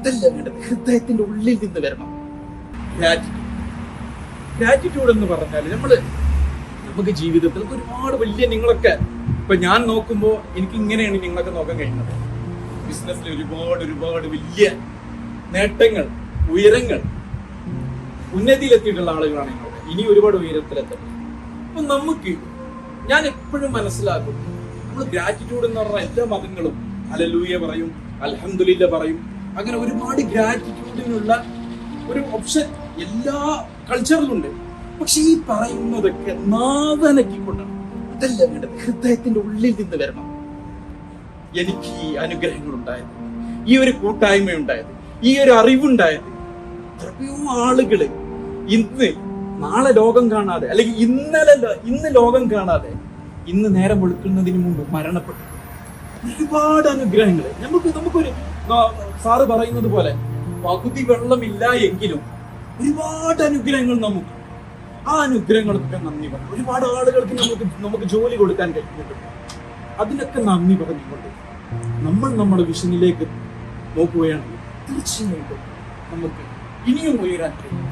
അതല്ല വേണ്ടത് ഹൃദയത്തിന്റെ ഉള്ളിൽ നിന്ന് വരണം. ഗ്രാറ്റിറ്റ്യൂഡ് ഗ്രാറ്റിറ്റ്യൂഡ് എന്ന് പറഞ്ഞാൽ നമ്മൾ നമുക്ക് ജീവിതത്തിൽ ഒരുപാട് വലിയ നിങ്ങളൊക്കെ ഇപ്പൊ ഞാൻ നോക്കുമ്പോൾ എനിക്ക് ഇങ്ങനെയാണ് നിങ്ങളൊക്കെ നോക്കാൻ കഴിയുന്നത്. ബിസിനസ്സിൽ ഒരുപാട് ഒരുപാട് വലിയ നേട്ടങ്ങൾ ഉയരങ്ങൾ ഉന്നതിയിലെത്തിയിട്ടുള്ള ആളുകളാണ് നിങ്ങളൊക്കെ ഇനി ഒരുപാട് ഉയരത്തിലെത്തണം അപ്പൊ നമുക്ക് ഞാൻ എപ്പോഴും മനസ്സിലാക്കും. നമ്മൾ ഗ്രാറ്റിറ്റ്യൂഡ് എന്ന് പറഞ്ഞ എല്ലാ മതങ്ങളും അലലൂയ പറയും അലഹമുല്ല പറയും അങ്ങനെ ഒരുപാട് ഗ്രാറ്റിറ്റ്യൂഡിനുള്ള ഒരു ഓപ്ഷൻ എല്ലാ കൾച്ചറിലും ഉണ്ട്. പക്ഷെ ഈ പറയുന്നതൊക്കെ നാവനക്കിക്കൊണ്ടാണ്. അതല്ല വേണ്ടത്? ഹൃദയത്തിന്റെ ഉള്ളിൽ നിന്ന് വരണം. എനിക്ക് ഈ അനുഗ്രഹങ്ങൾ ഉണ്ടായത് ഈ ഒരു കൂട്ടായ്മ ഉണ്ടായത് ഈ ഒരു അറിവുണ്ടായത് എത്രയോ ആളുകൾ ഇന്ന് നാളെ ലോകം കാണാതെ അല്ലെങ്കിൽ ഇന്നലെ ഇന്ന് ലോകം കാണാതെ ഇന്ന് നേരം വെളുക്കുന്നതിന് മുമ്പ് മരണപ്പെട്ടു. ഒരുപാട് അനുഗ്രഹങ്ങൾ. നമുക്ക് നമുക്കൊരു സാറ് പറയുന്നത് പോലെ പകുതി വെള്ളമില്ല എങ്കിലും ഒരുപാട് അനുഗ്രഹങ്ങൾ നമുക്ക്. ആ അനുഗ്രഹങ്ങൾക്കൊക്കെ നന്ദി പറഞ്ഞു. ഒരുപാട് ആളുകൾക്ക് നമുക്ക് നമുക്ക് ജോലി കൊടുക്കാൻ കഴിയുന്നുണ്ട് അതിനൊക്കെ നന്ദി പറഞ്ഞുകൊണ്ട് നമ്മൾ നമ്മുടെ വിഷനിലേക്ക് നോക്കുകയാണെങ്കിൽ തീർച്ചയായിട്ടും നമുക്ക് ഇനിയും ഉയരാൻ കഴിയും.